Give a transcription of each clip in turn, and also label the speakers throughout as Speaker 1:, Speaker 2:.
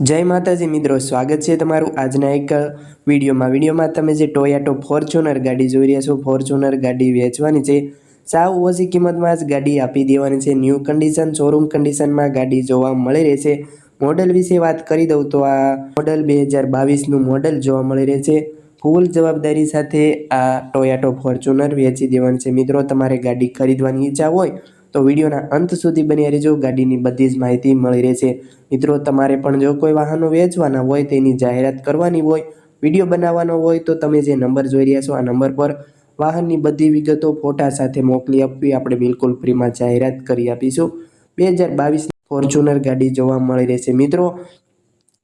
Speaker 1: જય માતાજી મિત્રો, સ્વાગત છે તમારું આજના એક વિડીયોમાં. વિડીયોમાં તમે જે ટોયાટો ફોર્ચ્યુનર ગાડી જોઈ રહ્યા છો, ફોર્ચ્યુનર ગાડી વેચવાની છે. સાવ ઓછી કિંમતમાં જ ગાડી આપી દેવાની છે. ન્યૂ કન્ડિશન, શોરૂમ કન્ડિશનમાં ગાડી જોવા મળી રહેશે મોડલ વિશે વાત કરી દઉં તો આ મોડલ બે હજાર બાવીસનું મોડલ જોવા મળી રહેશે ફૂલ જવાબદારી સાથે આ ટોયાટો ફોર્ચ્યુનર વેચી દેવાની છે. મિત્રો, તમારે ગાડી ખરીદવાની ઈચ્છા હોય તો વિડીયોના અંત સુધી બની રહેજો. ગાડીની બધી જ માહિતી મળી રહેશે. મિત્રો, તમારે પણ જો કોઈ વાહનો વેચવાના હોય, તેની જાહેરાત કરવાની હોય, વીડિયો બનાવવાનો હોય, તો તમે જે નંબર જોઈ રહ્યા છો, આ નંબર પર વાહનની બધી વિગતો ફોટા સાથે મોકલી આપવી. આપણે બિલકુલ ફ્રીમાં જાહેરાત કરી આપીશું. બે હજાર બાવીસ ફોર્ચ્યુનર ગાડી જોવા મળી રહેશે. મિત્રો,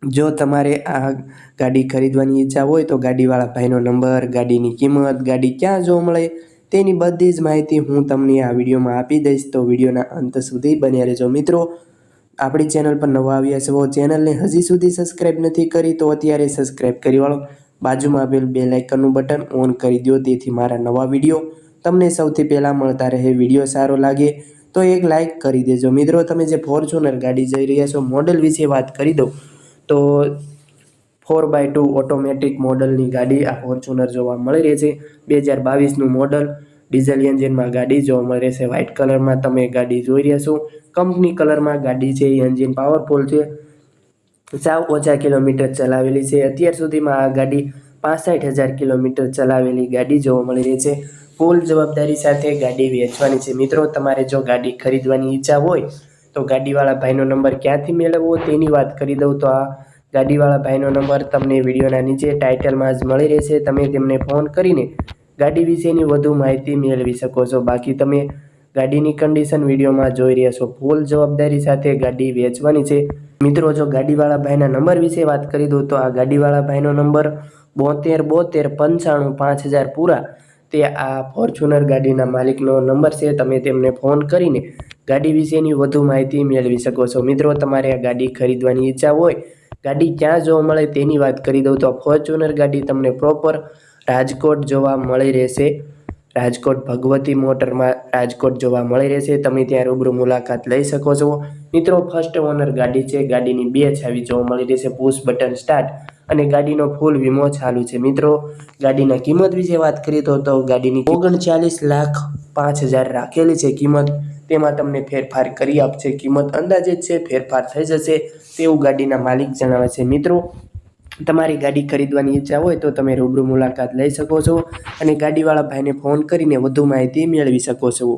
Speaker 1: જો તમારે આ ગાડી ખરીદવાની ઈચ્છા હોય, તો ગાડીવાળા ભાઈનો નંબર, ગાડીની કિંમત, ગાડી ક્યાં જોવા મળે તેની બધી જ માહિતી હું તમને આ વિડીયોમાં આપી દઈશ. તો વિડીયોના અંત સુધી બન્યા રહેજો મિત્રો. આપણી ચેનલ પર નવા આવ્યા છો, ચેનલને હજી સુધી સબસ્ક્રાઈબ નથી કરી તો અત્યારે સબસ્ક્રાઈબ કરી વાળો. બાજુમાં આપેલ બે લાઇકનનું બટન ઓન કરી દો તેથી મારા નવા વીડિયો તમને સૌથી પહેલાં મળતા રહે. વીડિયો સારો લાગે તો એક લાઇક કરી દેજો. મિત્રો, તમે જે ફોર્ચ્યુનર ગાડી જઈ રહ્યા છો, મોડલ વિશે વાત કરી દો તો ફોર બાય ટુ ઓટોમેટિક મોડલની ગાડી આ ફોર્ચ્યુનર જોવા મળી રહી છે. બે હજાર બાવીસનું મોડલ, ડીઝલ એન્જિનમાં ગાડી જોવા મળી રહેશે વ્હાઇટ કલરમાં તમે ગાડી જોઈ રહ્યા છો. કંપની કલરમાં ગાડી છે, એ એન્જિન પાવરફુલ છે. સાવ ઓછા કિલોમીટર ચલાવેલી છે. અત્યાર સુધીમાં આ ગાડી પાસઠ હજાર કિલોમીટર ચલાવેલી ગાડી જોવા મળી રહી છે. ફૂલ જવાબદારી સાથે ગાડી વેચવાની છે. મિત્રો, તમારે જો ગાડી ખરીદવાની ઈચ્છા હોય, તો ગાડીવાળા ભાઈનો નંબર ક્યાંથી મેળવવો તેની વાત કરી દઉં તો આ ગાડીવાળા ભાઈનો નંબર તમને વિડીયોના નીચે ટાઇટલમાં જ મળી રહેશે. તમે તેમને ફોન કરીને ગાડી વિશેની વધુ માહિતી મેળવી શકો છો. બાકી તમે ગાડીની કન્ડિશન વિડીયોમાં જોઈ રહ્યા છો. ફૂલ જવાબદારી સાથે ગાડી વેચવાની છે. મિત્રો, જો ગાડીવાળા ભાઈના નંબર વિશે વાત કરી દઉં તો આ ગાડીવાળા ભાઈનો નંબર બોતેર બોતેર પંચાણું પાંચ હજાર પૂરા. તે આ ફોર્ચ્યુનર ગાડીના માલિકનો નંબર છે. તમે તેમને ફોન કરીને ગાડી વિશેની વધુ માહિતી મેળવી શકો છો. મિત્રો, તમારે આ ગાડી ખરીદવાની ઈચ્છા હોય ગાડી ક્યાં જોવા મળે તેની વાત કરી દઉં તો ફોર્ચ્યુનર ગાડી તમને પ્રોપર રાજકોટ જોવા મળી રહેશે. રાજકોટ ભગવતી મોટરમાં રાજકોટ જોવા મળી રહેશે. તમે ત્યાં રૂબરૂ મુલાકાત લઈ શકો છો. મિત્રો ફર્સ્ટ ઓનર ગાડી છે. ગાડીની બે છાવી જોવા મળી રહેશે. પુશ બટન સ્ટાર્ટ અને ગાડીનો ફૂલ વીમો ચાલુ છે. મિત્રો, ગાડીના કિંમત વિશે વાત કરીએ તો ગાડીની ઓગણચાલીસ લાખ પાંચ હજાર રાખેલી છે. કિંમત તેમાં તમને ફેરફાર કરી આપશે. કિંમત અંદાજે છે, ફેરફાર થઈ જશે. તેવું ગાડીના માલિક જણાવે છે, મિત્રો, તમારી ગાડી ખરીદવાની ઈચ્છા હોય તો તમે રૂબરૂ મુલાકાત લઈ શકો છો અને ગાડીવાળા ભાઈને ફોન કરીને વધુ માહિતી મેળવી શકો છો.